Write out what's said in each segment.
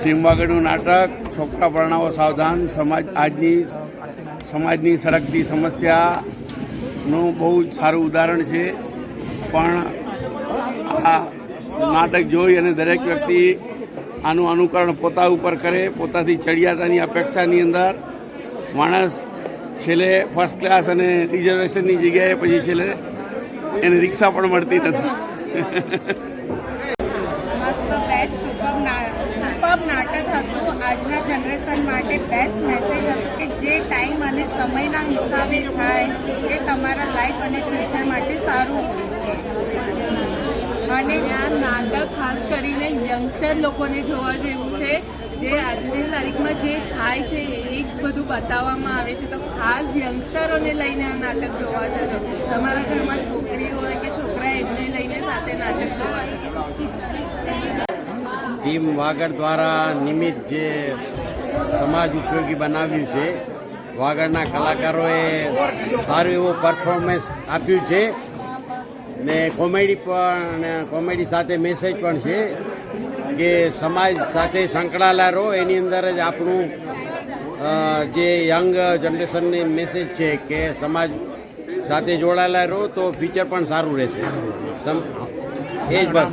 Team વાગડનું નાટક, છોકરા પરણાવો સાવધાન, સમાજ આજની સમાજની સળગતી સમસ્યાનું બહુ જ સારું ઉદાહરણ છે. પણ આ નાટક જોઈ અને દરેક વ્યક્તિ આનું અનુકરણ પોતા ઉપર કરે, પોતાથી ચડિયાતાની અપેક્ષાની અંદર. માણસ છેલ્લે ફર્સ્ટ ક્લાસ અને રિઝર્વેશનની જગ્યાએ પછી છેલ્લે એને રિક્ષા પણ મળતી નથી. મસ્ત બેસ્ટ સુપર નાટક હતું. આજના જનરેશન માટે બેસ્ટ મેસેજ હતો કે જે ટાઈમ અને સમયના હિસાબે થાય એ તમારા લાઈફ અને ફ્યુચર માટે સારું હોય છે. અને આ નાટક ખાસ કરીને યંગસ્ટર લોકોને જોવા જેવું છે, જે આજની તારીખમાં જે થાય છે એ જ બધું બતાવવામાં આવે છે. તો ખાસ યંગસ્ટરોને લઈને આ નાટક જોવા જજો. તમારા ઘરમાં છોકરી હોય કે છોકરા એમને લઈને સાથે નાટક જોવા જજો ટીમ વાગડ દ્વારા નિમિત્ત જે સમાજ ઉપયોગી બનાવ્યું છે, વાગડના કલાકારોએ સારું એવું પરફોર્મન્સ આપ્યું છે ને કોમેડી પણ, કોમેડી સાથે મેસેજ પણ છે કે સમાજ સાથે સંકળાયેલા રહો. એની અંદર જ આપણું જે યંગ જનરેશનની મેસેજ છે કે સમાજ સાથે જોડાયેલા રહો તો ફ્યુચર પણ સારું રહેશે. એ જ બસ.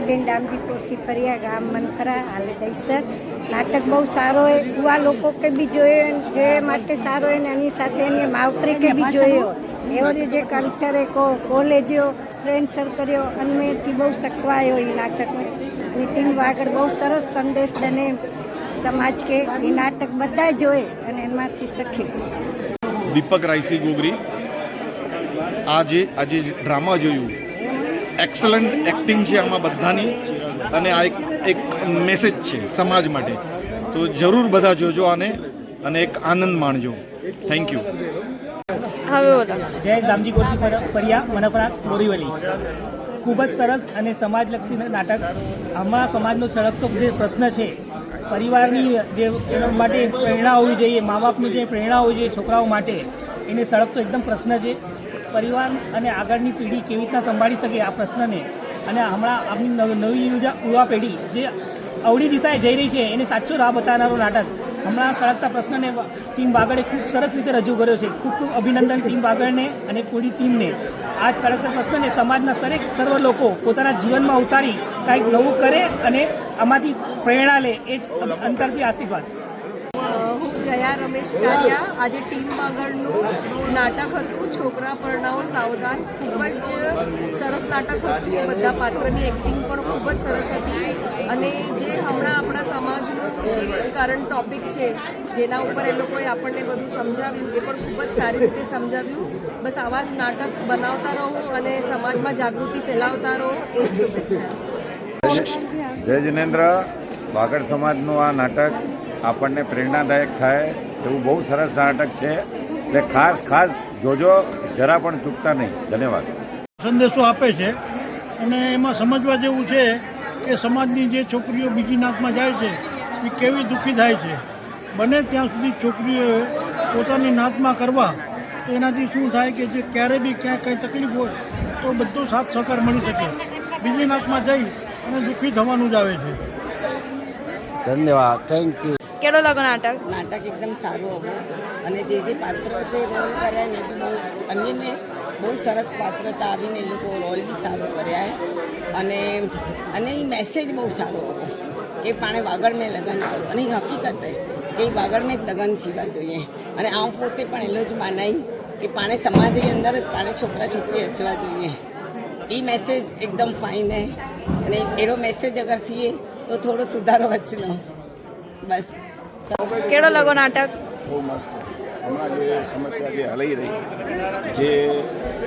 પાછીબેન ડામજી પોસી ફર્યા ગામ મનખરા હાલે દઈસર નાટક બહુ સારો હોય યુવા લોકો કે બી જોયો જે માટે સારો હોય ને એની સાથે એની માવતરી કે બી જોયો. એવો જે કલ્ચરે કો કોલેજો ફ્રેન્ડ સર્કલ્યો અન્મેથી બહુ સખવાયો એ નાટકમાં અને ટીમ વાગડ બહુ સરસ સંદેશ બને સમાજ કે એ નાટક બધા જોએ અને એમાંથી શીખે. દીપક રાયસી ગોગરી. આજે જે ડ્રામા જોયું. એક્સલન્ટ એક્ટિંગ છે આમાં બધાની. અને આ એક એક મેસેજ છે સમાજ માટે. તો જરૂર બધા જોજો આને અને એક આનંદ માણજો. થેન્ક યુ જયેશ દામજી કોશી ફર- ફરિયા મનપરા બોરીવલી. ખૂબ જ સરસ અને સમાજલક્ષી નાટક. હમણાં સમાજનો સળગતો જે પ્રશ્ન છે પરિવારની જે એના માટે પ્રેરણા હોવી જોઈએ મા બાપની જે પ્રેરણા હોવી જોઈએ છોકરાઓ માટે એને સળગતો એકદમ પ્રશ્ન છે. પરિવાર અને આગળની પેઢી કેવી રીતના સંભાળી શકે આ પ્રશ્નને? અને હમણાં આપણી નવ- યુવા પેઢી જે અવળી દિશાએ જઈ રહી છે, એને સાચો રાહ બતાવનારું નાટક. હમણાં સળગતા પ્રશ્નને ટીમ વાગડે ખૂબ સરસ રીતે રજૂ કર્યો છે. ખૂબ ખૂબ અભિનંદન ટીમ વાગડને અને પૂરી ટીમને. આ સળગતા પ્રશ્નને સમાજના સરેક સર્વ લોકો પોતાના જીવનમાં ઉતારી કાંઈક નવું કરે અને આમાંથી પ્રેરણા લે એ જ અંતરથી આશીર્વાદ. જયા રમેશ કાલિયા. આજે ટીમ આગળનું નાટક હતું. છોકરા પરણાઓ સાવધાન. ખૂબ જ સરસ નાટક હતું. બધા પાત્રની એક્ટિંગ પણ ખૂબ જ સરસ હતી. અને જે હમણાં આપણા સમાજનું જે કરંટ ટોપિક છે, જેના ઉપર એ લોકોએ આપણને બધું સમજાવ્યું, એ પણ ખૂબ જ સારી રીતે સમજાવ્યું. બસ આવા જ નાટક બનાવતા રહો અને સમાજમાં જાગૃતિ ફેલાવતા રહો. એ શુભેચ્છા. જય જિનેન્દ્ર. વાગડ સમાજનું આ નાટક આપણને પ્રેરણાદાયક થાય એવું બહુ સરસ નાટક છે. એટલે ખાસ ખાસ જોજો જરા પણ ચૂકતા નહીં. ધન્યવાદ. સંદેશો આપે છે. અને એમાં સમજવા જેવું છે કે સમાજની જે છોકરીઓ બીજી નાતમાં જાય છે એ કેવી દુઃખી થાય છે? બને ત્યાં સુધી છોકરીઓએ પોતાની નાતમાં કરવા તો એનાથી શું થાય કે જે ક્યારે બી ક્યાંય કંઈ તકલીફ હોય તો બધો સાથ સહકાર મળી શકે. બીજી નાતમાં જઈ અને દુઃખી થવાનું જ આવે છે. ધન્યવાદ. થેન્ક યુ કેળો લાગો નાટક? નાટક એકદમ સારું હતું અને જે જે પાત્રો છે રોલ કર્યા ને બહુ અન્યને બહુ સરસ પાત્ર હતા આવીને એ લોકો રોલ બી સારો કર્યા અને અને એ મેસેજ બહુ સારો હતો. કે પાણે વાગડ મેં લગ્ન કર્યું. અને એ હકીકત કે એ વાગડને જ લગ્ન થવા જોઈએ. અને આ પોતે પણ એટલો જ માનાય કે પાણે સમાજની અંદર જ પાણે છોકરા છોકરી અચવા જોઈએ. એ મેસેજ એકદમ ફાઇન હે. અને એનો મેસેજ અગર થઈએ તો થોડો સુધારો વચનો. બસ. કેળો લાગો નાટક? બહુ મસ્ત. હમણાં જે સમસ્યા જે હલાઈ રહી, જે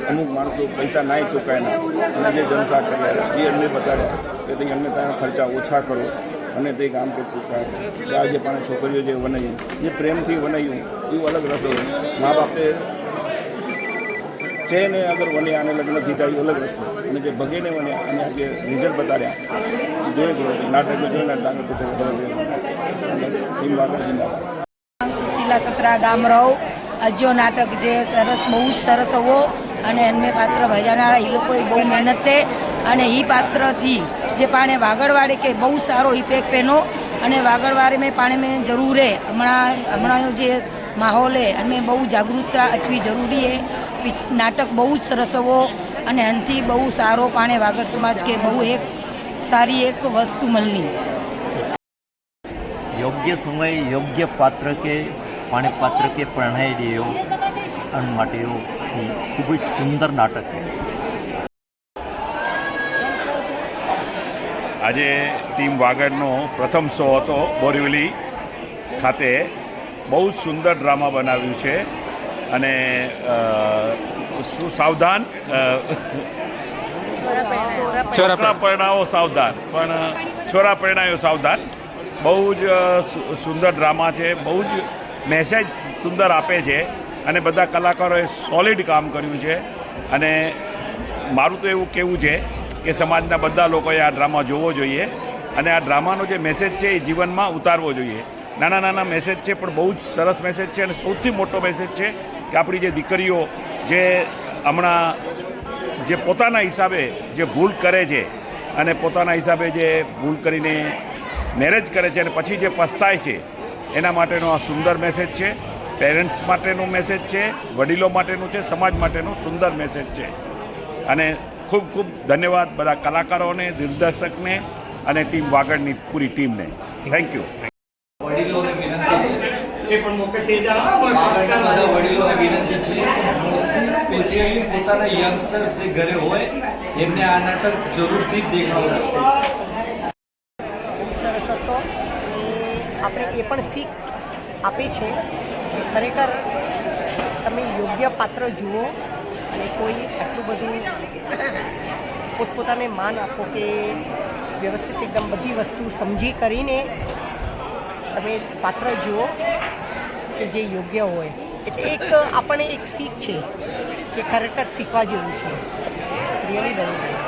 અમુક માણસો પૈસા નાય ચૂકાયના અને જે જલસા કર્યા એ એમને બતાડ્યા કે તે અમને ત્યાં ખર્ચા ઓછા કરો અને તે કામ કે ચૂકાય. કે આજે પણ છોકરીઓ જે વનાયું જે પ્રેમથી વનાયું, એવું અલગ રસો મા બાપે જેને અગર વને આને લગ્ન જીતા એ અલગ વસ્તુ. અને જે ભગેને વને અને જે રિઝલ્ટ બતાડ્યા જોઈ ગયો નાટકમાં જોઈને તાને પોતે સુશીલા સત્રા ગામ રહો. અજ્યો નાટક જે સરસ, બહુ જ સરસ હોવો અને એમને પાત્ર ભજાનારા એ લોકોએ બહુ મહેનત તે અને એ પાત્રથી જે પાણે વાગડવાડે કે બહુ સારો ઇફેક્ટ પહેનો અને વાગડવાડે મેં પાણે મેં જરૂરે હમણાં હમણાં જે માહોલે અને બહુ જાગૃતતા અચવી જરૂરી હે. નાટક બહુ જ સરસ એવો અને હંથી બહુ સારો પાણે વાગર સમાજ કે બહુ એક સારી એક વસ્તુ મળની. યોગ્ય સમય યોગ્ય પાત્ર કે પાણે પાત્ર કે પ્રણય રહ્યો અને માટે એવું ખૂબ જ સુંદર નાટક છે. આજે ટીમ વાગડનો પ્રથમ શો હતો બોરીવલી ખાતે. બહુ જ સુંદર ડ્રામા બનાવ્યું છે. અને સાવધાન? છોરા પરણાવો સાવધાન. પણ, છોરા પરણાયો સાવધાન. બહુ જ સુંદર ડ્રામા છે, બહુ જ મેસેજ સુંદર આપે છે અને બધા કલાકારોએ સોલિડ કામ કર્યું છે. અને મારું તો એવું કહેવું છે કે સમાજના બધા લોકોએ આ ડ્રામા જોવો જોઈએ અને આ ડ્રામાનો જે મેસેજ છે એ જીવનમાં ઉતારવો જોઈએ. નાના નાના મેસેજ છે, પણ બહુ જ સરસ મેસેજ છે અને સૌથી મોટો મેસેજ છે કે આપણી જે દીકરીઓ જે હમણાં જે પોતાના હિસાબે જે ભૂલ કરે છે અને પોતાના હિસાબે જે ભૂલ કરીને મેરેજ કરે છે અને પછી જે પસ્તાય છે, એના માટેનો આ સુંદર મેસેજ છે. પેરેન્ટ્સ માટેનો મેસેજ છે, વડીલો માટેનું છે, સમાજ માટેનું સુંદર મેસેજ છે. અને ખૂબ ખૂબ ધન્યવાદ બધા કલાકારોને, દિગ્દર્શકને અને ટીમ વાગડની પૂરી ટીમને થેન્ક યુ બધા વડીલોને વિનંતી છે સ્પેશિયલી પોતાના યંગસ્ટર્સ જે ઘરે હોય એમને આ નાટક જરૂરથી દેખાવું ખૂબ સરસ હતો. આપણે એ પણ શીખ આપી છે કે ખરેખર તમે યોગ્ય પાત્ર જુઓ અને કોઈ આટલું બધું પોતપોતાને માન આપો કે વ્યવસ્થિત એકદમ બધી વસ્તુ સમજી કરીને તમે પાત્ર જુઓ. કે જે યોગ્ય હોય. એટલે એક આપણને એક શીખ છે, કે ખરેખર શીખવા જેવું છે. Really very nice